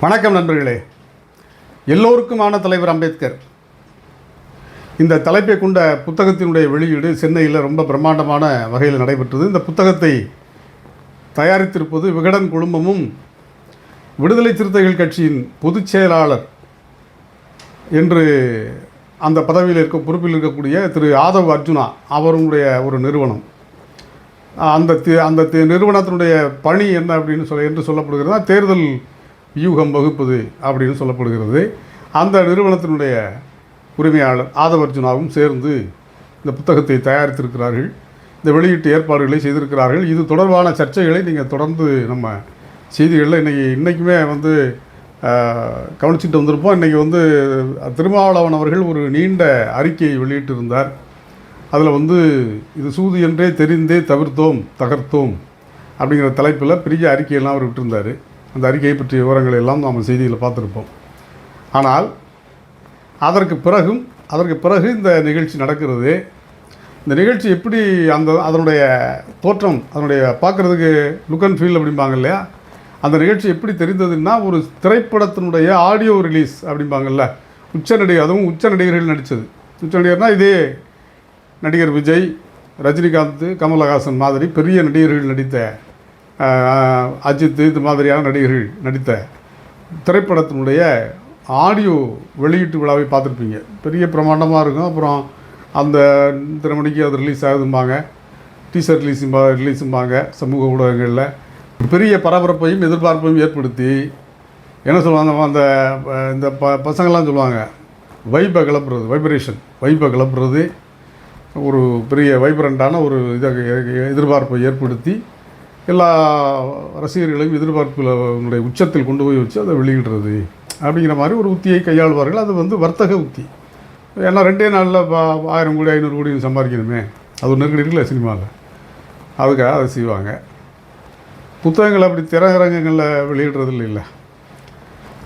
வணக்கம் நண்பர்களே. எல்லோருக்குமான தலைவர் அம்பேத்கர். இந்த தலைப்பை கொண்ட புத்தகத்தினுடைய வெளியீடு சென்னையில் ரொம்ப பிரம்மாண்டமான வகையில் நடைபெற்றது. இந்த புத்தகத்தை தயாரித்திருப்பது விகடன் குழுமமும் விடுதலை சிறுத்தைகள் கட்சியின் பொதுச் செயலாளர் என்று அந்த பதவியில் இருக்க பொறுப்பில் இருக்கக்கூடிய திரு ஆதவ் அர்ஜுனா அவருடைய ஒரு நிறுவனம். அந்த தி- அந்த நிறுவனத்தினுடைய பணி என்ன அப்படின்னு சொல்ல என்று சொல்லப்படுகிறதா. தேர்தல் வியூகம் வகுப்பது அப்படின்னு சொல்லப்படுகிறது. அந்த நிறுவனத்தினுடைய உரிமையாளர் ஆதவர்ஜுனாவும் சேர்ந்து இந்த புத்தகத்தை தயாரித்திருக்கிறார்கள். இந்த வெளியீட்டு ஏற்பாடுகளை செய்திருக்கிறார்கள். இது தொடர்பான சர்ச்சைகளை நீங்கள் தொடர்ந்து நம்ம செய்திகளில் இன்றைக்கி இன்றைக்குமே வந்து கவனிச்சுட்டு கவனிச்சிட்டு வந்திருப்போம். இன்றைக்கி வந்து திருமாவளவன் அவர்கள் ஒரு நீண்ட அறிக்கையை வெளியிட்டிருந்தார். அதில் வந்து இது சூது என்றே தெரிந்தே தவிர்த்தோம் தகர்த்தோம் அப்படிங்கிற தலைப்பில் பெரிய அறிக்கையெல்லாம் அவர் விட்டிருந்தார். அந்த அறிக்கையை பற்றிய விவரங்களை எல்லாம் நாம் செய்தியில் பார்த்துருப்போம். ஆனால் அதற்கு பிறகும் அதற்கு பிறகு இந்த நிகழ்ச்சி நடக்கிறது இந்த நிகழ்ச்சி எப்படி அந்த அதனுடைய தோற்றம் அதனுடைய பார்க்குறதுக்கு லுக் அண்ட் ஃபீல் அப்படிம்பாங்க இல்லையா? அந்த நிகழ்ச்சி எப்படி தெரிந்ததுன்னா ஒரு திரைப்படத்தினுடைய ஆடியோ ரிலீஸ் அப்படிம்பாங்கல்ல உச்ச நடிகர் அதுவும் உச்ச நடிகர்கள் நடித்தது உச்ச நடிகர்னால் இதே நடிகர் விஜய் ரஜினிகாந்த் கமலஹாசன் மாதிரி பெரிய நடிகர்கள் நடித்த அஜித் இது மாதிரியான நடிகர்கள் நடித்த திரைப்படத்தினுடைய ஆடியோ வெளியீட்டு விழாவை பார்த்துருப்பீங்க. பெரிய பிரமாண்டமாக இருக்கும். அப்புறம் அந்த இத்தனை மணிக்கு அது ரிலீஸ் ஆகுதும்பாங்க. டீசர் ரிலீஸும்பா ரிலீஸும்பாங்க சமூக ஊடகங்களில். பெரிய பரபரப்பையும் எதிர்பார்ப்பையும் ஏற்படுத்தி என்ன சொல்லுவாங்க அந்த இந்த ப பசங்கள்லாம் சொல்லுவாங்க வைப்பை கிளப்புறது வைப்ரேஷன் வைப்பை கிளப்புறது ஒரு பெரிய வைப்ரண்ட்டான ஒரு இதை எதிர்பார்ப்பை ஏற்படுத்தி எல்லா ரசிகர்களையும் எதிர்பார்ப்பில் எதிர்பார்ப்புடைய உச்சத்தில் கொண்டு போய் வச்சு அதை வெளியிடுறது அப்படிங்கிற மாதிரி ஒரு உத்தியை கையாளுவார்கள். அது வந்து வர்த்தக உத்தி. ஏன்னா ரெண்டே நாளில் ஆயிரம் கோடி ஐநூறு கோடி சம்பாதிக்கணுமே. அது ஒரு நெருக்கடி இருக்குல்ல சினிமாவில் அதுக்காக அதை செய்வாங்க. புத்தகங்கள் அப்படி திரையரங்கங்களில் வெளியிடுறது இல்லை.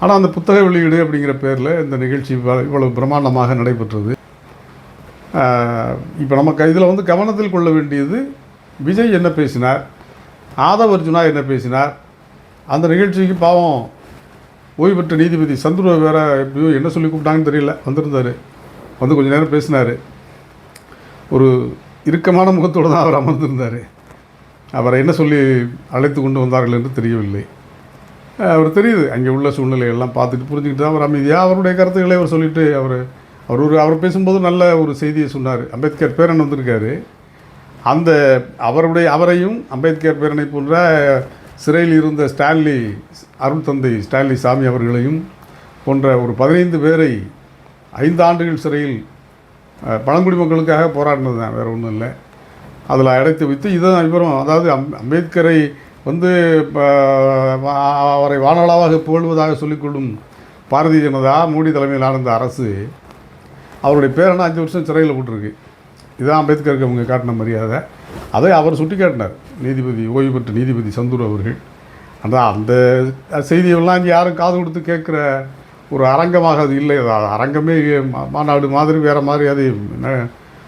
ஆனால் அந்த புத்தக வெளியீடு அப்படிங்கிற பேரில் இந்த நிகழ்ச்சி இவ்வளவு பிரம்மாண்டமாக நடைபெற்றது. இப்போ நமக்கு இதில் வந்து கவனத்தில் கொள்ள வேண்டியது விஜய் என்ன பேசினார்? ஆதவ அர்ஜுனா என்ன பேசினார்? அந்த நிகழ்ச்சிக்கு பாவம் ஓய்வு பெற்ற நீதிபதி சந்துரு வேற எப்படியோ என்ன சொல்லி கூப்பிட்டாங்கன்னு தெரியல வந்திருந்தார். வந்து கொஞ்சம் நேரம் பேசினார். ஒரு இறுக்கமான முகத்தோடு தான் அவர் அமர்ந்திருந்தார். அவரை என்ன சொல்லி அழைத்து கொண்டு வந்தார்கள் என்று தெரியவில்லை. அவர் தெரியுது அங்கே உள்ள சூழ்நிலையெல்லாம் பார்த்துட்டு புரிஞ்சுக்கிட்டு தான் அவர் அமைதியாக அவருடைய கருத்துக்களை அவர் சொல்லிவிட்டு அவர் அவர் ஒரு அவர் பேசும்போது நல்ல ஒரு செய்தியை சொன்னார். அம்பேத்கர் பேரன் வந்திருக்காரு. அந்த அவருடைய அவரையும் அம்பேத்கர் பேரனை போன்ற சிறையில் இருந்த ஸ்டான்லி அருள் தந்தை ஸ்டான்லி சாமி அவர்களையும் போன்ற ஒரு பதினைந்து பேரை ஐந்து ஆண்டுகள் சிறையில் பழங்குடி மக்களுக்காக போராடினது தான் வேறு ஒன்றும் இல்லை. அதில் அடைத்து வைத்து இதுதான் விவரம் அதாவது அம் அம்பேத்கரை வந்து அவரை வானளாவாக புகழ்வதாக சொல்லிக்கொள்ளும் பாரதிய ஜனதா மோடி தலைமையில் ஆனந்த அரசு அவருடைய பேரனை அஞ்சு வருஷம் சிறையில் போட்டிருக்கு. இதுதான் அம்பேத்கருக்கு அவங்க காட்டின மரியாதை. அதை அவர் சுட்டி காட்டினார் நீதிபதி ஓய்வு பெற்ற நீதிபதி சந்தூர் அவர்கள். அந்த அந்த செய்தியெல்லாம் இங்கே யாரும் காது கொடுத்து கேட்குற ஒரு அரங்கமாக அது இல்லை. அது அரங்கமே மாநாடு மாதிரி வேறு மாதிரி அது ந-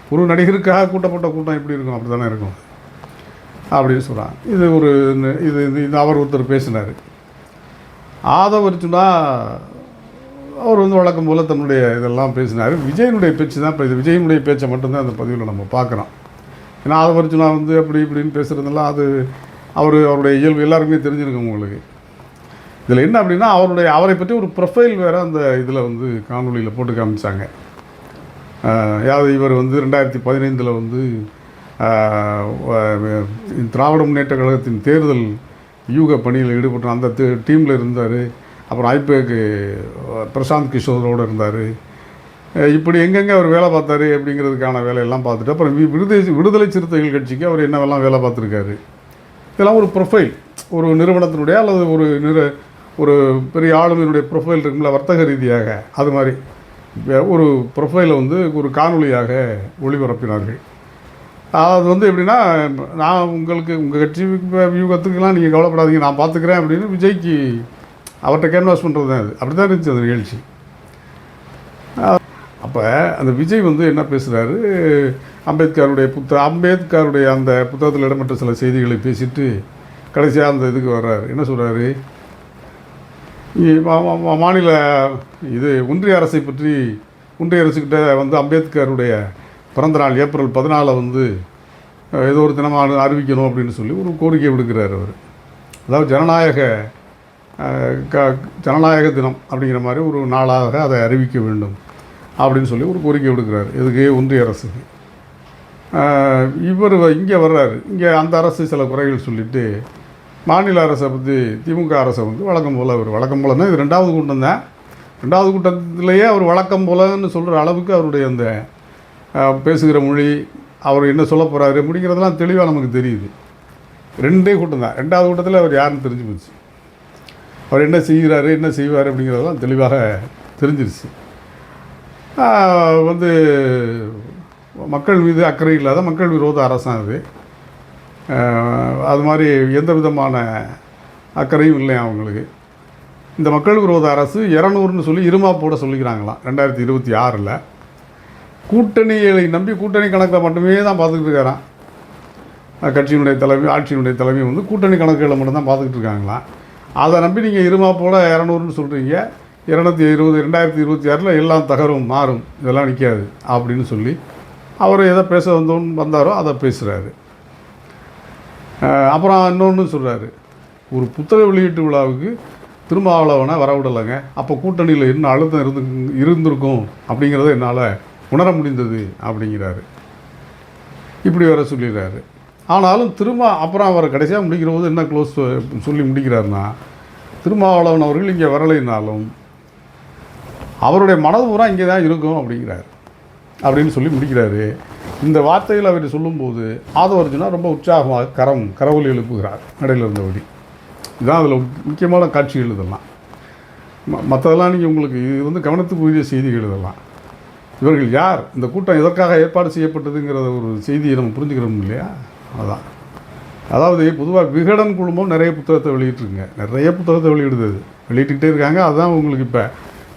ஒரு நடிகருக்காக கூட்டப்பட்ட கூட்டம் எப்படி இருக்கும்? அப்படி தானே இருக்கும். அப்படின்னு சொல்கிறான் இது ஒரு இது இது- அவர் ஒருத்தர் பேசினார். ஆதவரிச்சுன்னா அவர் வந்து வழக்கம் போல் தன்னுடைய இதெல்லாம் பேசினார். விஜயனுடைய பேச்சு தான் இப்போ இது. விஜயனுடைய பேச்சை மட்டும்தான் அந்த பதிவில் நம்ம பார்க்குறோம். ஏன்னா ஆதவ அர்ஜுனா வந்து அப்படி இப்படின்னு பேசுகிறதெல்லாம் அது அவர் அவருடைய இயல்பு எல்லாருக்குமே தெரிஞ்சிருக்கும் உங்களுக்கு. இதில் என்ன அப்படின்னா அவருடைய அவரை பற்றி ஒரு ப்ரொஃபைல் வேறு அந்த இதில் வந்து காணொலியில் போட்டு காமிச்சாங்க. யாவது இவர் வந்து ரெண்டாயிரத்தி பதினைந்தில் வந்து திராவிட முன்னேற்ற கழகத்தின் தேர்தல் யூக பணியில் ஈடுபட்ட அந்த டீமில் இருந்தார். அப்புறம் ஐபேக்கு பிரசாந்த் கிஷோரோடு இருந்தார். இப்படி எங்கெங்கே அவர் வேலை பார்த்தாரு அப்படிங்கிறதுக்கான வேலையெல்லாம் பார்த்துட்டு அப்புறம் வி- விடுதலை விடுதலை சிறுத்தைகள் கட்சிக்கு அவர் என்னவெல்லாம் வேலை பார்த்துருக்காரு. இதெல்லாம் ஒரு ப்ரொஃபைல் ஒரு நிறுவனத்தினுடைய அல்லது ஒரு நிற ஒரு பெரிய ஆளுமையினுடைய ப்ரொஃபைல் இருக்கும்ல வர்த்தக ரீதியாக. அது மாதிரி ஒரு ப்ரொஃபைலை வந்து ஒரு காணொலியாக ஒளிபரப்பினார்கள். அது வந்து எப்படின்னா நான் உங்களுக்கு உங்கள் கட்சி வியூகத்துக்கெல்லாம் நீங்கள் கவலைப்படாதீங்க நான் பார்த்துக்கிறேன் அப்படின்னு விஜய்க்கு அவர்கிட்ட கேன்வாஸ் பண்ணுறது தான் அது அப்படி தான் இருந்துச்சு அந்த நிகழ்ச்சி. அப்போ அந்த விஜய் வந்து என்ன பேசுகிறாரு அம்பேத்கருடைய புத்த அம்பேத்கருடைய அந்த புத்தகத்தில் இடம்பெற்ற சில செய்திகளை பேசிட்டு கடைசியாக அந்த இதுக்கு வர்றாரு. என்ன சொல்கிறாரு மா- மா- மா- மாநில இது ஒன்றிய அரசை பற்றி ஒன்றிய அரசுக்கிட்ட வந்து அம்பேத்கருடைய பிறந்த நாள் ஏப்ரல் பதினாலை வந்து ஏதோ ஒரு தினமாக அறிவிக்கணும் அப்படின்னு சொல்லி ஒரு கோரிக்கை விடுக்கிறார் அவர். அதாவது ஜனநாயக க ஜனநாயக தினம் அப்படிங்கிற மாதிரி ஒரு நாளாக அதை அறிவிக்க வேண்டும் அப்படின்னு சொல்லி ஒரு கோரிக்கை விடுக்கிறார். இதுக்கு ஒன்றிய அரசுக்கு இவர் இங்கே வர்றாரு. இங்கே அந்த அரசு சில குறைகள் சொல்லிவிட்டு மாநில அரசை பற்றி திமுக அரசை வந்து வழக்கம் போல் அவர் வழக்கம் போலன்னா இது ரெண்டாவது கூட்டம் தான். ரெண்டாவது கூட்டத்திலேயே அவர் வழக்கம் போலன்னு சொல்கிற அளவுக்கு அவருடைய அந்த பேசுகிற மொழி அவர் என்ன சொல்ல போகிறாரு அப்படிங்கிறதெல்லாம் தெளிவாக நமக்கு தெரியுது. ரெண்டே கூட்டம் தான். ரெண்டாவது கூட்டத்தில் அவர் யாருன்னு தெரிஞ்சு போச்சு. அவர் என்ன செய்கிறாரு என்ன செய்வார் அப்படிங்கிறதெல்லாம் தெளிவாக தெரிஞ்சிருச்சு. வந்து மக்கள் மீது அக்கறை இல்லாத மக்கள் விரோத அரசாங்க அது. அது மாதிரி எந்த விதமான அக்கறையும் இல்லை அவங்களுக்கு. இந்த மக்கள் விரோத அரசு இரநூறுன்னு சொல்லி இருமா போட சொல்லிக்கிறாங்களாம் ரெண்டாயிரத்தி இருபத்தி ஆறில். கூட்டணியை நம்பி கூட்டணி கணக்கில் மட்டுமே தான் பார்த்துக்கிட்டு இருக்காராம். கட்சியினுடைய தலைமை ஆட்சியினுடைய தலைமை வந்து கூட்டணி கணக்குகளை மட்டும்தான் பார்த்துக்கிட்டு இருக்காங்களாம். அதை நம்பி நீங்கள் இருமா போட இரநூறுன்னு சொல்கிறீங்க இரநூத்தி இருபது ரெண்டாயிரத்தி இருபத்தி ஆறில் எல்லாம் தகரும் மாறும். இதெல்லாம் நிற்காது அப்படின்னு சொல்லி அவர் எதை பேச வந்தோன்னு வந்தாரோ அதை பேசுகிறாரு அப்புறம் இன்னொன்று சொல்கிறாரு ஒரு புத்தக வெளியீட்டு விழாவுக்கு திருமாவளவனை வரவிடலைங்க அப்போ கூட்டணியில் என்ன அழுத்தம் இருந்து இருந்திருக்கும் அப்படிங்கிறத என்னால் உணர முடிந்தது அப்படிங்கிறாரு. இப்படி வர சொல்லிடுறாரு. ஆனாலும் திரும்ப அப்புறம் அவர் கடைசியாக முடிக்கிற போது என்ன க்ளோஸ் சொல்லி முடிக்கிறாருன்னா திருமாவளவன் அவர்கள் இங்கே வரலைனாலும் அவருடைய மனது பூரா இங்கே தான் இருக்கும் அப்படிங்கிறார். அப்படின்னு சொல்லி முடிக்கிறாரு. இந்த வார்த்தையில் அவர் சொல்லும்போது ஆதவர்ஜுனா ரொம்ப உற்சாகமாக கரம் கரவுலி எழுப்புகிறார் நடையில் இருந்தபடி. இதுதான் அதில் முக்கியமான காட்சிகள் இதெல்லாம் மற்றதெல்லாம் நீங்கள் உங்களுக்கு இது வந்து கவனத்துக்கு உரிய செய்திகள் இதெல்லாம் இவர்கள் யார்? இந்த கூட்டம் எதற்காக ஏற்பாடு செய்யப்பட்டதுங்கிற ஒரு செய்தியை நம்ம புரிஞ்சுக்கிறோம் இல்லையா? அதான். அதாவது பொதுவாக விகடன் குழுமம் நிறைய புத்தகத்தை வெளியிட்டிருக்குங்க. நிறைய புத்தகத்தை வெளியிடுது வெளியிட்டுக்கிட்டே இருக்காங்க. அதுதான் உங்களுக்கு இப்போ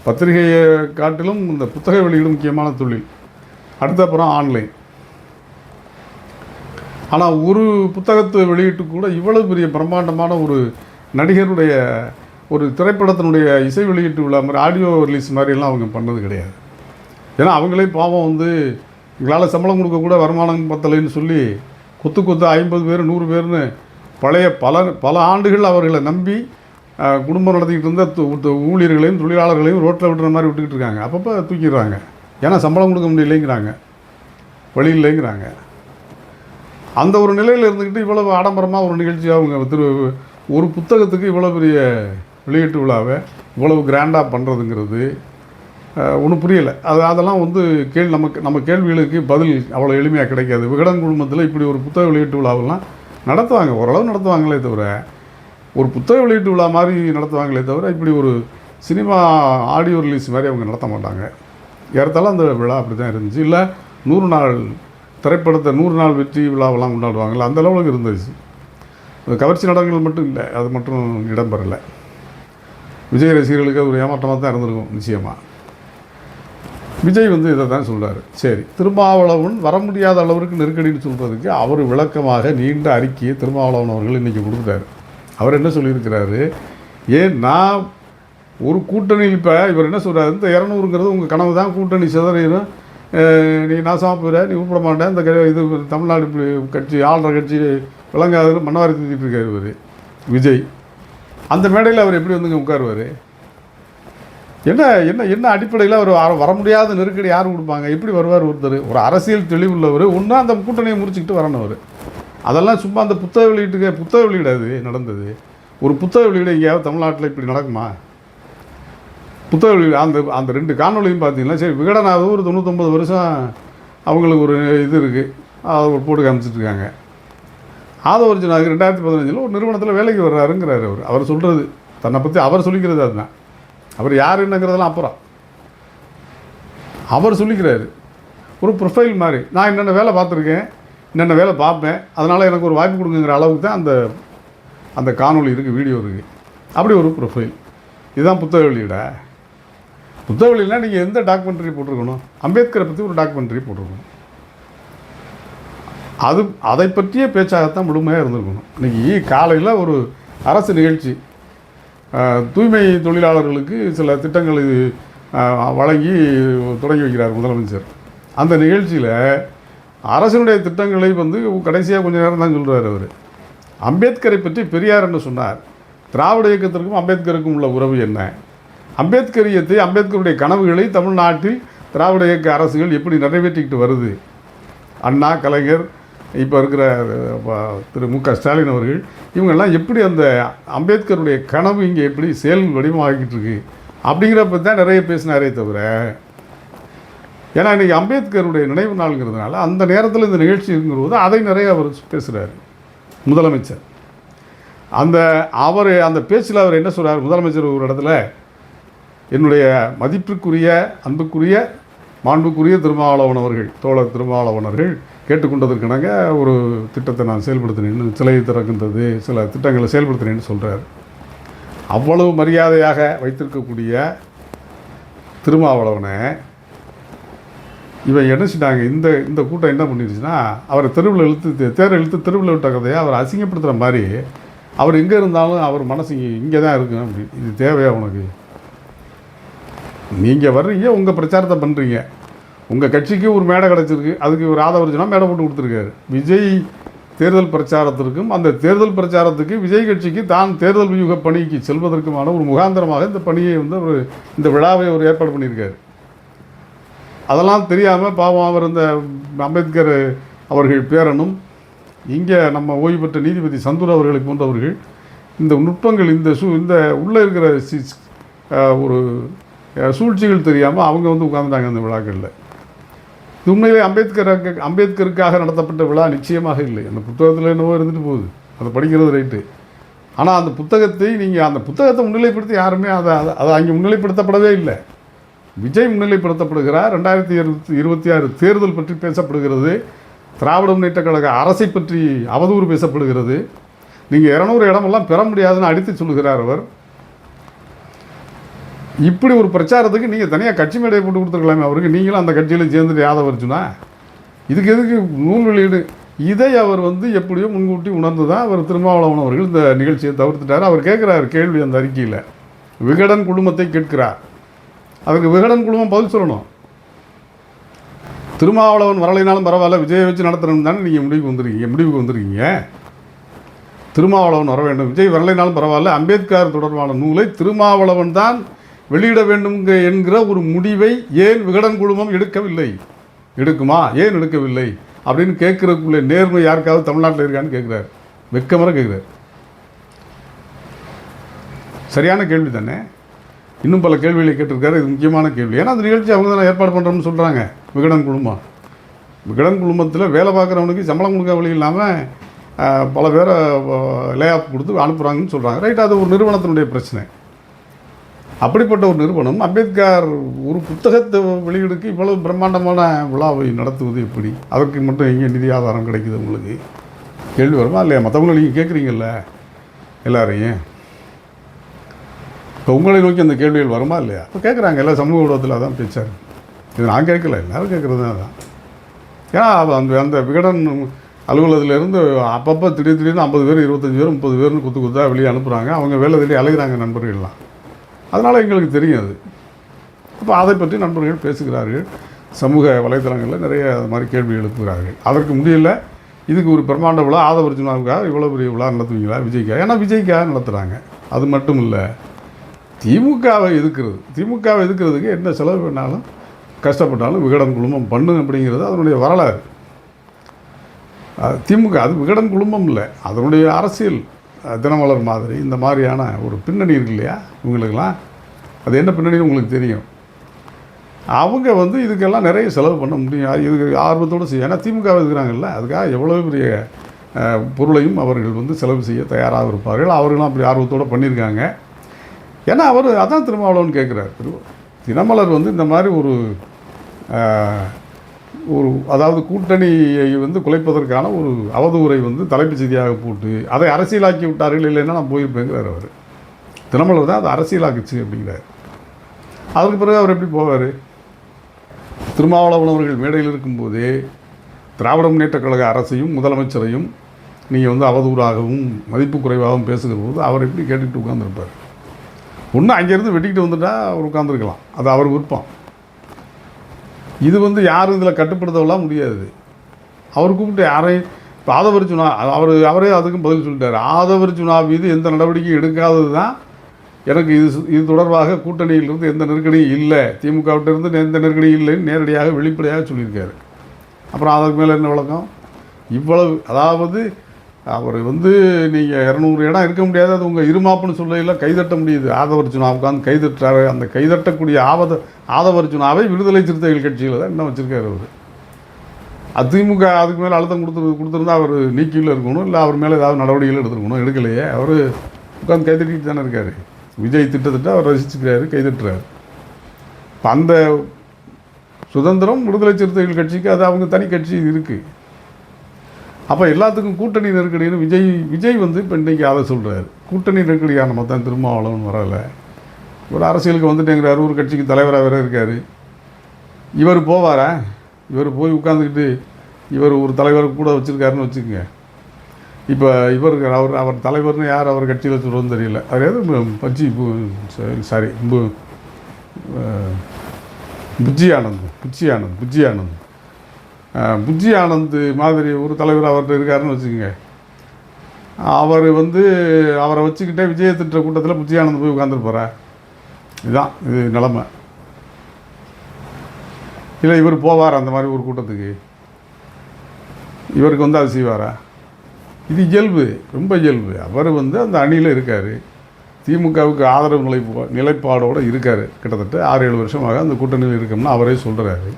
பத்திரிகையை காட்டிலும் இந்த புத்தக வெளியீடு முக்கியமான தொழில். அடுத்த அப்புறம் ஆன்லைன். ஆனால் ஒரு புத்தகத்தை வெளியிட்டு கூட இவ்வளவு பெரிய பிரம்மாண்டமான ஒரு நடிகருடைய ஒரு திரைப்படத்தினுடைய இசை வெளியீட்டு விழா மாதிரி ஆடியோ ரிலீஸ் மாதிரியெல்லாம் அவங்க பண்ணது கிடையாது. ஏன்னா அவங்களே பாவம் வந்து எங்களால் சம்பளம் கொடுக்க கூட வருமானம் பத்தலைன்னு சொல்லி குத்து கொத்து ஐம்பது பேர் நூறு பேர்னு பழைய பல பல ஆண்டுகள் அவர்களை நம்பி குடும்பம் நடத்திக்கிட்டு இருந்த ஊழியர்களையும் தொழிலாளர்களையும் ரோட்டில் விட்டுற மாதிரி விட்டுக்கிட்டு இருக்காங்க. அப்பப்போ தூக்கிடுறாங்க. ஏன்னா சம்பளம் கொடுக்க முடியலைங்கிறாங்க. வழி இல்லைங்கிறாங்க. அந்த ஒரு நிலையில் இருந்துக்கிட்டு இவ்வளவு ஆடம்பரமாக ஒரு நிகழ்ச்சி அவங்க திரு ஒரு புத்தகத்துக்கு இவ்வளோ பெரிய வெளியீட்டு விழாவை இவ்வளவு கிராண்டாக பண்ணுறதுங்கிறது ஒன்றும் புரியலை. அது அதெல்லாம் வந்து கேள்வி நமக்கு நம்ம கேள்விகளுக்கு பதில் அவ்வளோ எளிமையாக கிடைக்காது. விகடன் குழுமத்தில் இப்படி ஒரு புத்தக வெளியீட்டு விழாவெல்லாம் நடத்துவாங்க. ஓரளவு நடத்துவாங்களே தவிர ஒரு புத்தக வெளியீட்டு விழா மாதிரி நடத்துவாங்களே தவிர இப்படி ஒரு சினிமா ஆடியோ ரிலீஸ் மாதிரி அவங்க நடத்த மாட்டாங்க. ஏறத்தாலும் அந்த விழா அப்படி தான் இருந்துச்சு. இல்லை நூறு நாள் திரைப்படத்தை நூறு நாள் வெற்றி விழாவெல்லாம் கொண்டாடுவாங்கள்ல அந்த அளவுக்கு இருந்துச்சு. கவர்ச்சி நாடகங்கள் மட்டும் இல்லை அது மட்டும் இடம்பெறலை விஜய் ரசிகர்களுக்கு ஒரு ஏமாற்றமாக தான் இருந்திருக்கும் நிச்சயமாக விஜய் வந்து இதை தான் சொல்கிறார் சரி திருமாவளவன் வர முடியாத அளவிற்கு நெருக்கடின்னு சொல்கிறதுக்கு அவர் விளக்கமாக நீண்ட அறிக்கையை திருமாவளவன் அவர்கள் இன்றைக்கி கொடுத்தாரு அவர் என்ன சொல்லியிருக்கிறாரு? ஏன் நான் ஒரு கூட்டணியில் இப்போ இவர் என்ன சொல்கிறார் இந்த இரநூறுங்கிறது உங்கள் கனவு தான். கூட்டணி சிதறிடும் நீ நாசமாக போகிற நீ கூப்பிட மாட்டேன். இந்த க- இது தமிழ்நாடு கட்சி ஆளுற கட்சி விளங்காதுன்னு மன்னவாரி தூக்கிட்டு இவர் விஜய். அந்த மேடையில் அவர் எப்படி வந்துங்க உட்காருவார்? என்ன என்ன என்ன அடிப்படையில் அவர் வர- வர முடியாத நெருக்கடி யார் கொடுப்பாங்க? எப்படி வருவார் ஒருத்தர்? ஒரு அரசியல் தெளிவுள்ளவர். ஒன்றா அந்த கூட்டணியை முடிச்சுக்கிட்டு வரணும் அவர். அதெல்லாம் சும்மா அந்த புத்தக வெளியீட்டுக்கு புத்தக வெளியிடாது நடந்தது. ஒரு புத்தக வெளியீடு எங்கேயாவது தமிழ்நாட்டில் இப்படி நடக்குமா? புத்தக வெளியீடு அந்த அந்த ரெண்டு காணொலியும் பார்த்தீங்கன்னா சரி விகடனாவது ஒரு தொண்ணூத்தொம்பது வருஷம் அவங்களுக்கு ஒரு இது இருக்குது அதை ஒரு போட்டு காமிச்சிட்ருக்காங்க இருக்காங்க. ஒரிஜினாவுக்கு ரெண்டாயிரத்தி பதினஞ்சில் ஒரு நிறுவனத்தில் வேலைக்கு வர்றாருங்கிறாரு அவர். அவர் சொல்கிறது தன்னை பற்றி அவர் சொல்லிக்கிறது அதுதான். அவர் யார் என்னங்கிறதெல்லாம் அப்புறம். அவர் சொல்லிக்கிறாரு ஒரு ப்ரொஃபைல் மாதிரி. நான் என்னென்ன வேலை பார்த்துருக்கேன் என்னென்ன வேலை பார்ப்பேன் அதனால் எனக்கு ஒரு வாய்ப்பு கொடுங்குங்கிற அளவுக்கு தான் அந்த அந்த காணொளி இருக்குது வீடியோ இருக்குது அப்படி ஒரு ப்ரொஃபைல் இதுதான் புத்தக வெளியிட புத்தக வெளியிலாம் நீங்கள் எந்த டாக்குமெண்ட்ரி போட்டிருக்கணும்? அம்பேத்கரை பற்றி ஒரு டாக்குமெண்ட்ரி போட்டிருக்கணும். அது அதை பற்றிய பேச்சாகத்தான் முழுமையாக இருந்திருக்கணும். இன்றைக்கி காலையில் ஒரு அரசு நிகழ்ச்சி தூய்மை தொழிலாளர்களுக்கு சில திட்டங்களை வழங்கி தொடங்கி வைக்கிறார் முதலமைச்சர். அந்த நிகழ்ச்சியில் அரசினுடைய திட்டங்களை வந்து கடைசியாக கொஞ்ச நேரம் தான் சொல்கிறார் அவர். அம்பேத்கரை பற்றி பெரியார் என்று சொன்னார். திராவிட இயக்கத்திற்கும் அம்பேத்கருக்கும் உள்ள உறவு என்ன? அம்பேத்கரியத்தை அம்பேத்கருடைய கனவுகளை தமிழ்நாட்டில் திராவிட இயக்க அரசுகள் எப்படி நிறைவேற்றிக்கிட்டு வருது? அண்ணா கலைஞர் இப்போ இருக்கிற திரு மு க ஸ்டாலின் அவர்கள் இவங்கெல்லாம் எப்படி அந்த அம்பேத்கருடைய கனவு இங்கே எப்படி செயல் வடிவமாகிட்டு இருக்கு? அப்படிங்கிறப்ப தான் நிறைய பேசினாரே தவிர ஏன்னா இன்றைக்கி அம்பேத்கருடைய நினைவு நாளுங்கிறதுனால அந்த நேரத்தில் இந்த நிகழ்ச்சி இருக்கும்போது அதை நிறைய அவர் பேசுகிறார் முதலமைச்சர். அந்த அவர் அந்த பேச்சில் அவர் என்ன சொல்கிறார் முதலமைச்சர் ஒரு இடத்துல என்னுடைய மதிப்பிற்குரிய அன்புக்குரிய மாண்புக்குரிய திருமாவளவன் அவர்கள் தோழர் திருமாவளவன் அவர்கள் கேட்டுக்கொண்டதற்கிணங்க ஒரு திட்டத்தை நான் செயல்படுத்தினேன். சிலையை திறக்கின்றது சில திட்டங்களை செயல்படுத்தினேன்னு சொல்கிறார் அவ்வளவு மரியாதையாக வைத்திருக்கக்கூடிய திருமாவளவனை இவன் என்ன செஞ்சாங்க இந்த இந்த கூட்டம் என்ன பண்ணிருச்சுன்னா அவரை தெருவில் இழுத்து தே- தேரை இழுத்து தெருவில் விட்ட கதையை அவரை அசிங்கப்படுத்துகிற மாதிரி அவர் எங்கே இருந்தாலும் அவர் மனசு இங்கே தான் இருக்கும் அப்படி இது தேவையா உனக்கு? நீங்கள் வர்றீங்க உங்கள் பிரச்சாரத்தை பண்ணுறீங்க உங்கள் கட்சிக்கு ஒரு மேடை கிடச்சிருக்கு. அதுக்கு ஒரு ஆதரவுனா மேடை போட்டு கொடுத்துருக்காரு. விஜய் தேர்தல் பிரச்சாரத்திற்கும் அந்த தேர்தல் பிரச்சாரத்துக்கு விஜய் கட்சிக்கு தான் தேர்தல் வியூக பணிக்கு செல்வதற்குமான ஒரு முகாந்திரமாக இந்த பணியை வந்து அவர் இந்த விழாவை அவர் ஏற்பாடு பண்ணியிருக்காரு. அதெல்லாம் தெரியாமல் பாவம் அவர் இந்த அம்பேத்கர் அவர்கள் பேரனும் இங்கே நம்ம ஓய்வு பெற்ற நீதிபதி சந்தூர் அவர்களை போன்றவர்கள் இந்த நுட்பங்கள் இந்த சூ இந்த உள்ளே இருக்கிற சி ஒரு சூழ்ச்சிகள் தெரியாமல் அவங்க வந்து உட்காந்துட்டாங்க அந்த விழாக்களில். இது உண்மையிலே அம்பேத்கர் அம்பேத்கருக்காக நடத்தப்பட்ட விழா நிச்சயமாக இல்லை. அந்த புத்தகத்தில் என்னவோ இருந்துட்டு போகுது. அதை படிக்கிறது ரைட்டு. ஆனால் அந்த புத்தகத்தை நீங்கள் அந்த புத்தகத்தை முன்னிலைப்படுத்தி யாருமே அதை அதை அதை அங்கே முன்னிலைப்படுத்தப்படவே இல்லை. விஜய் முன்னிலைப்படுத்தப்படுகிறார். ரெண்டாயிரத்தி இருபத்தி இருபத்தி ஆறு தேர்தல் பற்றி பேசப்படுகிறது. திராவிட முன்னேற்ற கழக அரசை பற்றி அவதூறு பேசப்படுகிறது. நீங்கள் இரநூறு இடமெல்லாம் பெற முடியாதுன்னு அடித்து சொல்லுகிறார் அவர். இப்படி ஒரு பிரச்சாரத்துக்கு நீங்கள் தனியாக கட்சி மேடையை போட்டு கொடுத்துருக்கலாமே அவருக்கு. நீங்களும் அந்த கட்சியில் சேர்ந்துட்டு யாதவ அர்ஜுனா இதுக்கு எதுக்கு நூல் வெளியீடு? இதை அவர் வந்து எப்படியோ முன்கூட்டி உணர்ந்து தான் அவர் திருமாவளவன் அவர்கள் இந்த நிகழ்ச்சியை தவிர்த்துட்டார். அவர் கேட்குறார் கேள்வி அந்த அறிக்கையில். விகடன் குழுமத்தை கேட்கிறார். அதுக்கு விகடன் குழுமம் பதில் சொல்லணும். திருமாவளவன் வரலைனாலும் பரவாயில்ல விஜயை வச்சு நடத்தணும் தானே நீங்கள் முடிவுக்கு வந்திருக்கீங்க. முடிவுக்கு வந்திருக்கீங்க. திருமாவளவன் வர வேண்டும். விஜய் வரலைனாலும் பரவாயில்ல. அம்பேத்கர் தொடர்பான நூலை திருமாவளவன் தான் வெளியிட வேண்டும் என்கிற ஒரு முடிவை ஏன் விகடன் குழுமம் எடுக்கவில்லை? எடுக்குமா? ஏன் எடுக்கவில்லை? அப்படின்னு கேட்குறதுக்குள்ளே நேர்மை யாருக்காவது தமிழ்நாட்டில் இருக்கான்னு கேட்குறாரு. வெக்கமர கேட்குறாரு. சரியான கேள்வி தானே? இன்னும் பல கேள்விகளை கேட்டிருக்காரு. இது முக்கியமான கேள்வி. ஏன்னா அந்த நிகழ்ச்சி அவங்க தானே ஏற்பாடு பண்ணுறோம்னு சொல்கிறாங்க விகடன் குழுமம் விகடன் குழுமத்தில் வேலை பார்க்குறவனுக்கு சம்பளம் கொடுக்க வழி இல்லாமல் பல பேரை லே ஆஃப் கொடுத்து அனுப்புகிறாங்கன்னு சொல்கிறாங்க ரைட் அது ஒரு நிறுவனத்தினுடைய பிரச்சனை. அப்படிப்பட்ட ஒரு நிறுவனம் அம்பேத்கர் ஒரு புத்தகத்தை வெளியீடுக்கு இவ்வளவு பிரம்மாண்டமான விழாவை நடத்துவது எப்படி? அதற்கு மட்டும் எங்கே நிதி ஆதாரம் கிடைக்குது உங்களுக்கு? கேள்வி வருமா இல்லையா? மற்றவங்களை நீங்கள் கேட்குறீங்கல்ல எல்லாரையும். இப்போ உங்களை நோக்கி அந்த கேள்விகள் வருமா இல்லையா? இப்போ கேட்குறாங்க எல்லாம் சமூக ஊடகத்தில் அதான் பேச்சாரு. இது நான் கேட்கல எல்லாரும் கேட்குறது தான் அதான். ஏன்னா அந்த அந்த விகடன் அலுவலகத்திலேருந்து அப்பப்போ திடீர் திடீர்னு ஐம்பது பேர் இருபத்தஞ்சி பேர் முப்பது பேர்னு குத்து குத்தா வெளியே அனுப்புகிறாங்க அவங்க வேலை தேடி அலைகிறாங்க நண்பர்கள்லாம். அதனால் எங்களுக்கு தெரியும் அது அப்போ அதை பற்றி நண்பர்கள் பேசுகிறார்கள். சமூக வலைத்தளங்களில் நிறைய அது மாதிரி கேள்வி எழுப்புகிறார்கள். அதற்கு முடியல. இதுக்கு ஒரு பிரம்மாண்ட விழா ஆதவர்ஜுனாவுக்காக இவ்வளோ பெரிய விழா நடத்துவீங்களா விஜய்க்காக ஏன்னா விஜய்க்காக நடத்துகிறாங்க அது மட்டும் இல்லை திமுகவை எதுக்குறது திமுகவை எதுக்குறதுக்கு என்ன செலவு பண்ணாலும் கஷ்டப்பட்டாலும் விகடன் குழுமம் பண்ணு அப்படிங்கிறது அதனுடைய வரலாறு. அது திமுக அது விகடன் குழுமம் இல்லை. அதனுடைய அரசியல். தினமலர் மாதிரி இந்த மாதிரியான ஒரு பின்னணி இருக்கு இல்லையா இவங்களுக்கெல்லாம்? அது என்ன பின்னணின்னு உங்களுக்கு தெரியும். அவங்க வந்து இதுக்கெல்லாம் நிறைய செலவு பண்ண முடியும். இதுக்கு ஆர்வத்தோடு செய்யும் ஏன்னா திமுக இருக்கிறாங்கல்ல அதுக்காக எவ்வளோ பெரிய பொருளையும் அவர்கள் வந்து செலவு செய்ய தயாராக இருப்பார்கள். அவர்களும் அப்படி ஆர்வத்தோடு பண்ணியிருக்காங்க. ஏன்னா அவர் அதான் திருமாவளவன் கேட்குறாரு. திரு தினமலர் வந்து இந்த மாதிரி ஒரு ஒரு அதாவது கூட்டணியை வந்து குலைப்பதற்கான ஒரு அவதூறை வந்து தலைப்புச் செய்தியாக போட்டு அதை அரசியலாக்கி விட்டார்கள் இல்லைன்னா நான் போயிருப்பேங்கிறார் அவர். தினமலர் தான் அதை அரசியலாக்குச்சு அப்படிங்கிறார். அதுக்கு பிறகு அவர் எப்படி போவார்? திருமாவளவன் அவர்கள் மேடையில் இருக்கும்போதே திராவிட முன்னேற்றக் கழக அரசையும் முதலமைச்சரையும் நீங்கள் வந்து அவதூறாகவும் மதிப்பு குறைவாகவும் பேசுகிற போது அவர் எப்படி கேட்டுக்கிட்டு உட்காந்துருப்பார் ஒன்று அங்கேருந்து வெட்டிக்கிட்டு வந்துட்டால் அவர் உட்காந்துருக்கலாம் அது அவர் விருப்பம். இது வந்து யாரும் இதில் கட்டுப்படுத்தவெல்லாம் முடியாது. அவர் கூப்பிட்டு யாரையும் இப்போ ஆதவர் சுனா அவர் அவரே அதுக்கும் பதில் சொல்லிட்டார். ஆதவர் சுனா மீது எந்த நடவடிக்கையும் எடுக்காதது தான் எனக்கு இது இது தொடர்பாக கூட்டணியிலிருந்து எந்த நெருக்கடியும் இல்லை. திமுகவிட்டிருந்து எந்த நெருக்கடியும் இல்லைன்னு நேரடியாக வெளிப்படையாக சொல்லியிருக்காரு. அப்புறம் அதுக்கு மேலே என்ன வழக்கம்? இவ்வளவு அதாவது அவர் வந்து நீங்கள் இரநூறு இடம் இருக்க முடியாது. அது உங்கள் இருமாப்புன்னு சொல்லையில் கைதட்ட முடியுது. ஆதவர்ஜுனா உட்காந்து கைதட்டுறாரு. அந்த கைதட்டக்கூடிய ஆவத ஆதவர்ஜுனாவை விடுதலை சிறுத்தைகள் கட்சியில் தான் இன்னும் வச்சுருக்காரு அவர்? அதிமுக அதுக்கு மேலே அழுத்தம் கொடுத்துரு கொடுத்துருந்தா அவர் நீக்கியில் இருக்கணும். இல்லை அவர் மேலே ஏதாவது நடவடிக்கைகள் எடுத்துருக்கணும். எடுக்கலையே. அவர் உட்காந்து கைதட்டிட்டு தானே இருக்கார். விஜய் திட்டத்திட்ட அவர் ரசிச்சுக்கிறாரு கைதட்டுறாரு. இப்போ அந்த சுதந்திரம் விடுதலை சிறுத்தைகள் கட்சிக்கு அது அவங்க தனி கட்சி இருக்குது அப்போ எல்லாத்துக்கும் கூட்டணி நெருக்கடின்னு விஜய் விஜய் வந்து இப்போ இன்றைக்கி அதை சொல்கிறார் கூட்டணி நெருக்கடியாக நம்ம தான் திருமாவளவன் வரலை. இவர் அரசியலுக்கு வந்துட்டேங்கிறாரு ஒரு கட்சிக்கு தலைவராக வேறு இருக்கார். இவர் போவாரா? இவர் போய் உட்காந்துக்கிட்டு இவர் ஒரு தலைவர் கூட வச்சுருக்காருன்னு வச்சுக்கோங்க. இப்போ இவர் அவர் அவர் தலைவர்னு யார் அவர் கட்சியில் சொல்கிறதுன்னு தெரியல. அவர் எது பச்சி சாரி புஜ்ஜி ஆனந்த் புச்சி ஆனந்த் புஜ்ஜி ஆனந்த். புஜ்ஜி ஆனந்த் மாதிரி ஒரு தலைவர் அவர்கிட்ட இருக்காருன்னு வச்சுக்கோங்க. அவர் வந்து அவரை வச்சுக்கிட்டே விஜய திட்ட கூட்டத்தில் புஜ்ஜி ஆனந்த் போய் உட்காந்துருப்பாரா இதுதான் இது நிலமை. இல்லை இவர் போவார் அந்த மாதிரி ஒரு கூட்டத்துக்கு? இவருக்கு வந்து அது செய்வாரா? இது இயல்பு ரொம்ப இயல்பு. அவர் வந்து அந்த அணியில் இருக்கார். திமுகவுக்கு ஆதரவு நிலைப்பா நிலைப்பாடோடு இருக்கார். கிட்டத்தட்ட ஆறு ஏழு வருஷமாக அந்த கூட்டணியில் இருக்கோம்னு அவரே சொல்கிறாரு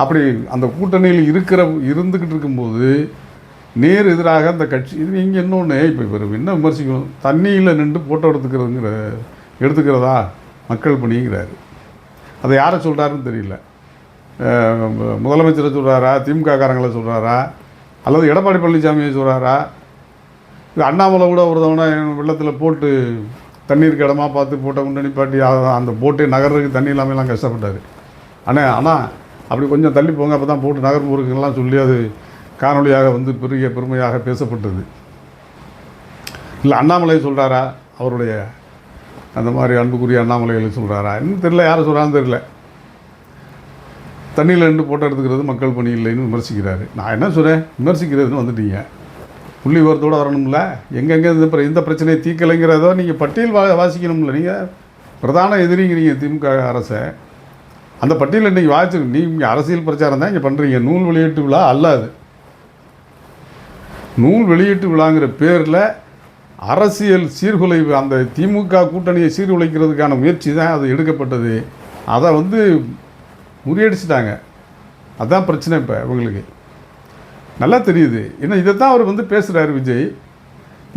அப்படி அந்த கூட்டணியில் இருக்கிற இருந்துக்கிட்டு இருக்கும்போது நேர் எதிராக அந்த கட்சி இது நீங்கள் இன்னொன்று இப்போ இவர் என்ன விமர்சிக்கணும்? தண்ணியில் நின்று போட்டோ எடுத்துக்கிறதுங்கிற எடுத்துக்கிறதா மக்கள் பணிங்கிறாரு. அதை யாரை சொல்கிறாருன்னு தெரியல. முதலமைச்சரை சொல்கிறாரா திமுககாரங்களை சொல்கிறாரா அல்லது எடப்பாடி பழனிசாமியை சொல்கிறாரா இது அண்ணாமலை கூட ஒரு தவணை வெள்ளத்தில் போட்டு தண்ணீருக்கு இடமா பார்த்து போட்டோ கொண்டு நிப்பாட்டி அந்த போட்டே நகர்றதுக்கு தண்ணி இல்லாமலாம் கஷ்டப்பட்டார். ஆனால் ஆனால் அப்படி கொஞ்சம் தள்ளி போங்க அப்போ தான் போட்டு நகர் சொல்லி அது காணொளியாக வந்து பெரிய பெருமையாக பேசப்பட்டது. இல்லை அண்ணாமலை சொல்கிறாரா அவருடைய அந்த மாதிரி அன்புக்குரிய அண்ணாமலைகளை சொல்கிறாரா இன்னும் தெரியல யாரும் சொல்கிறான்னு தெரியல. தண்ணியில் நின்று போட்டோ எடுத்துக்கிறது மக்கள் பணி இல்லைன்னு விமர்சிக்கிறாரு. நான் என்ன சொல்கிறேன் விமர்சிக்கிறதுன்னு வந்துட்டீங்க. புள்ளி விவரத்தோடு வரணும்ல? எங்கெங்கே இந்த பிர- இந்த பிரச்சனையை தீர்க்கலைங்கிறதோ நீங்கள் பட்டியல் வா வாசிக்கணும்ல. நீங்கள் பிரதான எதிரிங்கிறீங்க திமுக அரசை. அந்த பட்டியலில் இன்றைக்கி வாசிச்சு நீங்கள் அரசியல் பிரச்சாரம் தான் இங்கே பண்ணுறீங்க நூல் வெளியீட்டு விழா அல்லாது நூல் வெளியீட்டு விழாங்கிற பேரில் அரசியல் சீர்குலைவு அந்த திமுக கூட்டணியை சீர்குலைக்கிறதுக்கான முயற்சி தான் அது எடுக்கப்பட்டது. அதை வந்து முறியடிச்சிட்டாங்க. அதுதான் பிரச்சனை இப்போ இவங்களுக்கு. நல்லா தெரியுது. ஏன்னா இதை தான் அவர் வந்து பேசுகிறாரு விஜய்.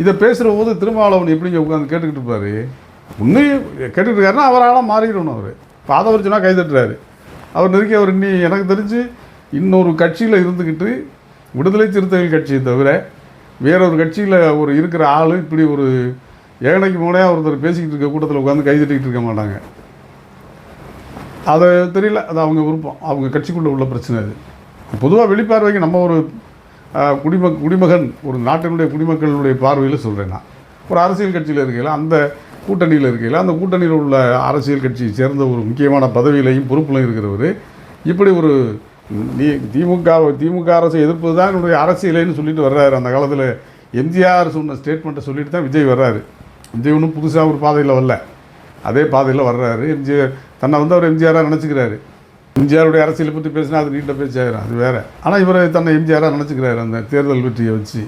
இதை பேசுகிற போது திருமாவளவன் எப்படிங்க உட்காந்து கேட்டுக்கிட்டு இருப்பார்? உண்மையும் கேட்டுக்கிட்டு இருக்காருன்னா அவரால் மாறிடணும் அவர். பாதவர் சொன்னால் கைதட்டுறாரு. அவர் நெருக்கி அவர் இன்னி எனக்கு தெரிஞ்சு இன்னொரு கட்சியில் இருந்துக்கிட்டு விடுதலை சிறுத்தைகள் கட்சியை தவிர வேற ஒரு கட்சியில் ஒரு இருக்கிற ஆள் இப்படி ஒரு ஏழைக்கு மூலையாக ஒருத்தர் பேசிக்கிட்டு இருக்க கூட்டத்தில் உட்காந்து கைதட்டிக்கிட்டு இருக்க மாட்டாங்க. அதை தெரியல அது அவங்க விருப்பம். அவங்க கட்சிக்குள்ளே உள்ள பிரச்சனை அது. பொதுவாக வெளிப்பார்வைக்கு நம்ம ஒரு குடிம குடிமகன் ஒரு நாட்டினுடைய குடிமக்களுடைய பார்வையில் சொல்கிறேன் நான். ஒரு அரசியல் கட்சியில் இருக்கையில் அந்த கூட்டணியில் இருக்கையில் அந்த கூட்டணியில் உள்ள அரசியல் கட்சியை சேர்ந்த ஒரு முக்கியமான பதவியிலையும் பொறுப்புலையும் இருக்கிறவர். இப்படி ஒரு நீ திமுக திமுக அரசை எதிர்ப்பது தான் என்னுடைய அரசியலைன்னு சொல்லிட்டு வர்றாரு. அந்த காலத்தில் எம்ஜிஆர் சொன்ன ஸ்டேட்மெண்ட்டை சொல்லிட்டு தான் விஜய் வர்றாரு. விஜய் ஒன்றும் புதுசாக ஒரு பாதையில் வரல. அதே பாதையில் வர்றாரு. எம்ஜிஆர் தன்னை வந்து அவர் எம்ஜிஆராக நினச்சிக்கிறாரு. எம்ஜிஆருடைய அரசியலை பற்றி பேசினா அது நீண்ட பேச்சாயிரும். அது வேறு. ஆனால் இவர் தன்னை எம்ஜிஆராக நினச்சிக்கிறாரு அந்த தேர்தல் வெற்றியை வச்சு.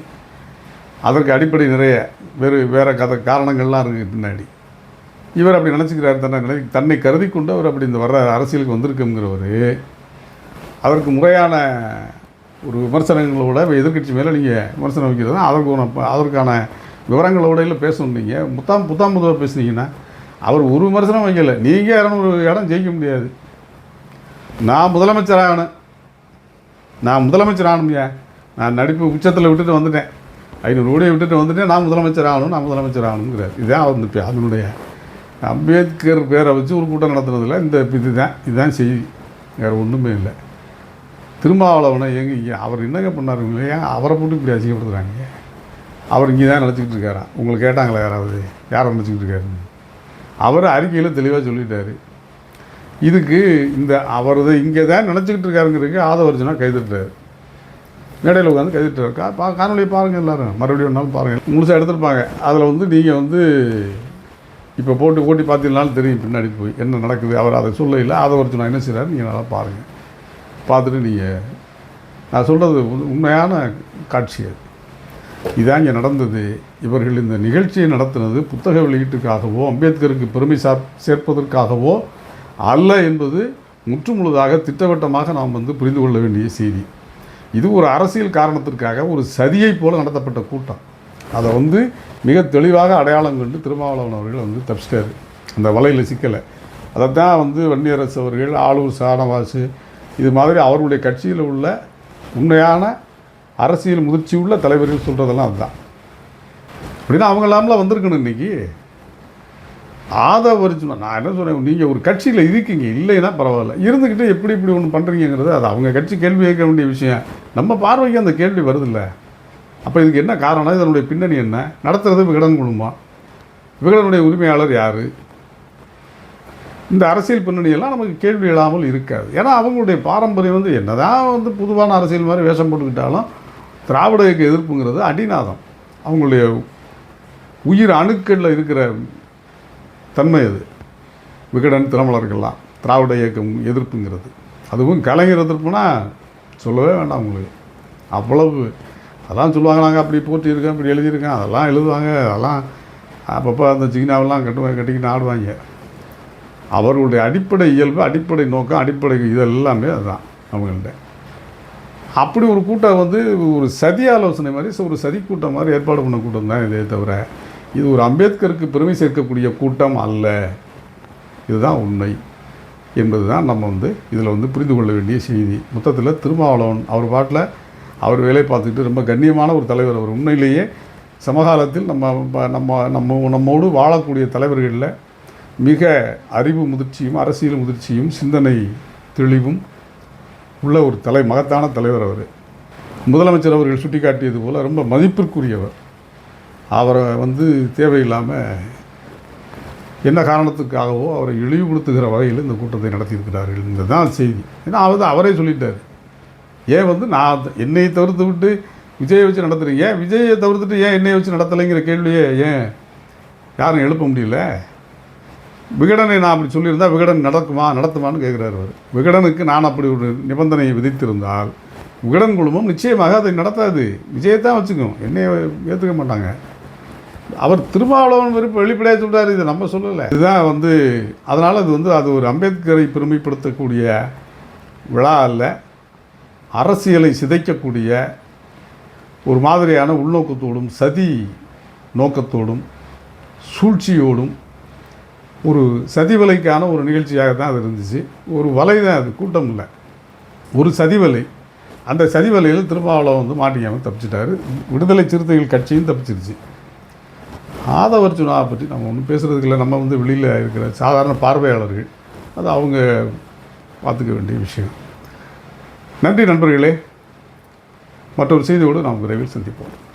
அதற்கு அடிப்படை நிறைய வேறு வேறு கதை காரணங்கள்லாம் இருக்குது பின்னாடி. இவர் அப்படி நினச்சிக்கிறார் தன்னை நினை தன்னை கருதி கொண்டு அவர் அப்படி இந்த வர்ற அரசியலுக்கு வந்திருக்குங்கிறவர். அதற்கு முறையான ஒரு விமர்சனங்களோட எதிர்க்கட்சி மேலே நீங்கள் விமர்சனம் வைக்கிறது தான் அதற்கு அதற்கான விவரங்களோட இல்லை பேசணும் நீங்கள் முத்தாம் புத்தாம் புதுவாக பேசுனீங்கன்னா அவர் ஒரு விமர்சனம் வைக்கல. நீங்கள் இரநூறு இடம் ஜெயிக்க முடியாது. நான் முதலமைச்சர் ஆகணும் நான் முதலமைச்சர் ஆகணும்யா நான் நடிப்பு உச்சத்தில் விட்டுட்டு வந்துட்டேன். ஐநூறு கோடியை விட்டுட்டு வந்துட்டு நான் முதலமைச்சர் ஆகணும் நான் முதலமைச்சர் ஆகணுங்கிறார் இதுதான் அவர் அதனுடைய அம்பேத்கர் பேரை வச்சு ஒரு கூட்டம் நடத்துனதில் இந்த இதுதான் இதுதான் செய்தி. வேறு ஒன்றுமே இல்லை. திருமாவளவனை எங்க அவர் என்னங்க பண்ணார் இல்லையா அவரை போட்டு இப்படி அசிங்கப்படுத்துகிறாங்க அவர் இங்கே தான் நினச்சிக்கிட்டு இருக்காரா? உங்களை கேட்டாங்களா யாராவது? யாரை நினச்சிக்கிட்டு இருக்காருன்னு அவர் அறிக்கையில் தெளிவாக சொல்லிட்டாரு. இதுக்கு இந்த அவரது இங்கே தான் நினச்சிக்கிட்டு இருக்காருங்கிறதுக்கு ஆதவர்ஜனா கைதிட்டார் மேடையில் உட்காந்து கைதிட்டார் இருக்கா? பா காணொலியை பாருங்கள் எல்லோரும். மறுபடியும் ஒரு நாள் பாருங்கள் முழுசாக எடுத்துருப்பாங்க. அதில் வந்து நீங்கள் வந்து இப்போ போட்டு ஓட்டி பார்த்தீங்கனாலும் தெரியும். பின்னாடி போய் என்ன நடக்குது? அவர் அதை சொல்ல இல்லை. ஆதவர்ஜனா என்ன செய்கிறாரு நீங்கள் நல்லா பாருங்கள் பார்த்துட்டு நீங்கள் நான் சொல்கிறது உண்மையான காட்சி அது. இதான் இங்கே நடந்தது. இவர்கள் இந்த நிகழ்ச்சியை நடத்தினது புத்தக வெளியீட்டுக்காகவோ அம்பேத்கருக்கு பெருமை சார் சேர்ப்பதற்காகவோ அல்ல என்பது முற்றுமுழுதாக திட்டவட்டமாக நாம் வந்து புரிந்து கொள்ள வேண்டிய செய்தி. இது ஒரு அரசியல் காரணத்திற்காக ஒரு சதியைப் போல நடத்தப்பட்ட கூட்டம். அதை வந்து மிக தெளிவாக அடையாளம் கண்டு திருமாவளவன் அவர்கள் வந்து தப்பிச்சிட்டாரு. அந்த வலையில் சிக்கலை. அதை தான் வந்து வன்னியரசு அவர்கள் ஆளூர் சாணவாசு இது மாதிரி அவர்களுடைய கட்சியில் உள்ள உண்மையான அரசியல் முதிர்ச்சி உள்ள தலைவர்கள் சொல்கிறதெல்லாம் அதுதான். அப்படின்னா அவங்களாம்லாம் வந்திருக்கணும் இன்னைக்கு ஆதவரிச்சுனா நான் என்ன சொல்கிறேன் நீங்கள் ஒரு கட்சியில் இருக்கீங்க இல்லைன்னா பரவாயில்ல. இருந்துக்கிட்டு எப்படி இப்படி ஒன்று பண்ணுறீங்கிறது அது அவங்க கட்சி கேள்வி கேட்க வேண்டிய விஷயம். நம்ம பார்வைக்கு அந்த கேள்வி வருதில்ல. அப்போ இதுக்கு என்ன காரணம்? இதனுடைய பின்னணி என்ன? நடத்துகிறது விகடன் குடும்பம் விகடனுடைய உரிமையாளர் யார்? இந்த அரசியல் பின்னணியெல்லாம் நமக்கு கேள்வி இல்லாமல் இருக்காது. ஏன்னா அவங்களுடைய பாரம்பரியம் வந்து என்னதான் வந்து பொதுவான அரசியல் மாதிரி வேஷம் போட்டுக்கிட்டாலும் திராவிட இயக்க எதிர்ப்புங்கிறது அடிநாதம். அவங்களுடைய உயிர் அணுக்களில் இருக்கிற தன்மை அது. விகடன் திறமலர்கள்லாம் திராவிட இயக்கம் எதிர்ப்புங்கிறது. அதுவும் கலைஞர் எதிர்ப்புனா சொல்லவே வேண்டாம் உங்களுக்கு. அவ்வளவு அதான் சொல்லுவாங்க நாங்கள் அப்படி போட்டியிருக்கோம் இப்படி எழுதியிருக்கோம் அதெல்லாம் எழுதுவாங்க அதெல்லாம் அப்பப்போ அந்த சிக்னாவெல்லாம் கட்டுவாங்க கட்டிக்கிட்டு ஆடுவாங்க. அவர்களுடைய அடிப்படை இயல்பு அடிப்படை நோக்கம் அடிப்படை இது எல்லாமே அதுதான் அவங்கள்ட்ட. அப்படி ஒரு கூட்டம் வந்து ஒரு சதி ஆலோசனை மாதிரி ஒரு சதி கூட்டம் மாதிரி ஏற்பாடு பண்ண கூட்டம் தான் இதே தவிர இது ஒரு அம்பேத்கருக்கு பெருமை சேர்க்கக்கூடிய கூட்டம் அல்ல. இதுதான் உண்மை. என்பது தான் நம்ம வந்து இதில் வந்து புரிந்து கொள்ள வேண்டிய செய்தி. மொத்தத்தில் திருமாவளவன் அவர் பாட்டில் அவர் வேலை பார்த்துக்கிட்டு ரொம்ப கண்ணியமான ஒரு தலைவர். அவர் உண்மையிலேயே சமகாலத்தில் நம்ம நம்ம நம்ம நம்மோடு வாழக்கூடிய தலைவர்களில் மிக அறிவு முதிர்ச்சியும் அரசியல் முதிர்ச்சியும் சிந்தனை தெளிவும் உள்ள ஒரு தலை மகத்தான தலைவர் அவர். முதலமைச்சர் அவர்கள் சுட்டிக்காட்டியது போல் ரொம்ப மதிப்பிற்குரியவர். அவரை வந்து தேவையில்லாமல் என்ன காரணத்துக்காகவோ அவரை இழிவுபடுத்துகிற வகையில் இந்த கூட்டத்தை நடத்தியிருக்கிறார்கள் இதுதான் செய்தி. ஏன்னா அவர் அவரே சொல்லிட்டார். ஏன் வந்து நான் என்னை தவிர்த்து விட்டு விஜயை வச்சு நடத்துகிறீங்க ஏன் விஜயை தவிர்த்துட்டு ஏன் என்னை வச்சு நடத்தலைங்கிற கேள்வியே ஏன் யாரும் எழுப்ப முடியல? விகடனை நான் அப்படி சொல்லியிருந்தால் விகடன் நடக்குமா? நடத்துமான்னு கேட்குறாரு அவர். விகடனுக்கு நான் அப்படி ஒரு நிபந்தனையை விதித்திருந்தால் விகடன் குழுமம் நிச்சயமாக அதை நடத்தாது. விஜயத்தான் வச்சுக்கும். என்னையை ஏற்றுக்க மாட்டாங்க. அவர் திருமாவளவன் விருப்பம் வெளிப்படையாக சொல்கிறார் இது நம்ம சொல்லலை. இதுதான் வந்து அதனால் இது வந்து அது ஒரு அம்பேத்கரை பெருமைப்படுத்தக்கூடிய விழா அல்ல அரசியலை சிதைக்கக்கூடிய ஒரு மாதிரியான உள்நோக்கத்தோடும் சதி நோக்கத்தோடும் சூழ்ச்சியோடும் ஒரு சதி வலைக்கான ஒரு நிகழ்ச்சியாக தான் அது இருந்துச்சு. ஒரு வலை தான் அது கூட்டம் இல்லை. ஒரு சதிவலை அந்த சதிவலையில் திருமாவளவன் வந்து மாட்டிக்காமல் தப்பிச்சிட்டாரு. விடுதலை சிறுத்தைகள் கட்சியும் தப்பிச்சிருச்சு. ஆதவர்ஜுனாவை பற்றி நம்ம ஒன்றும் பேசுகிறதுக்கு இல்லை நம்ம வந்து வெளியில் இருக்கிற சாதாரண பார்வையாளர்கள் அது அவங்க பார்த்துக்க வேண்டிய விஷயம். நன்றி நண்பர்களே. மற்றொரு செய்தியோடு நாம் விரைவில் சந்திப்போம்.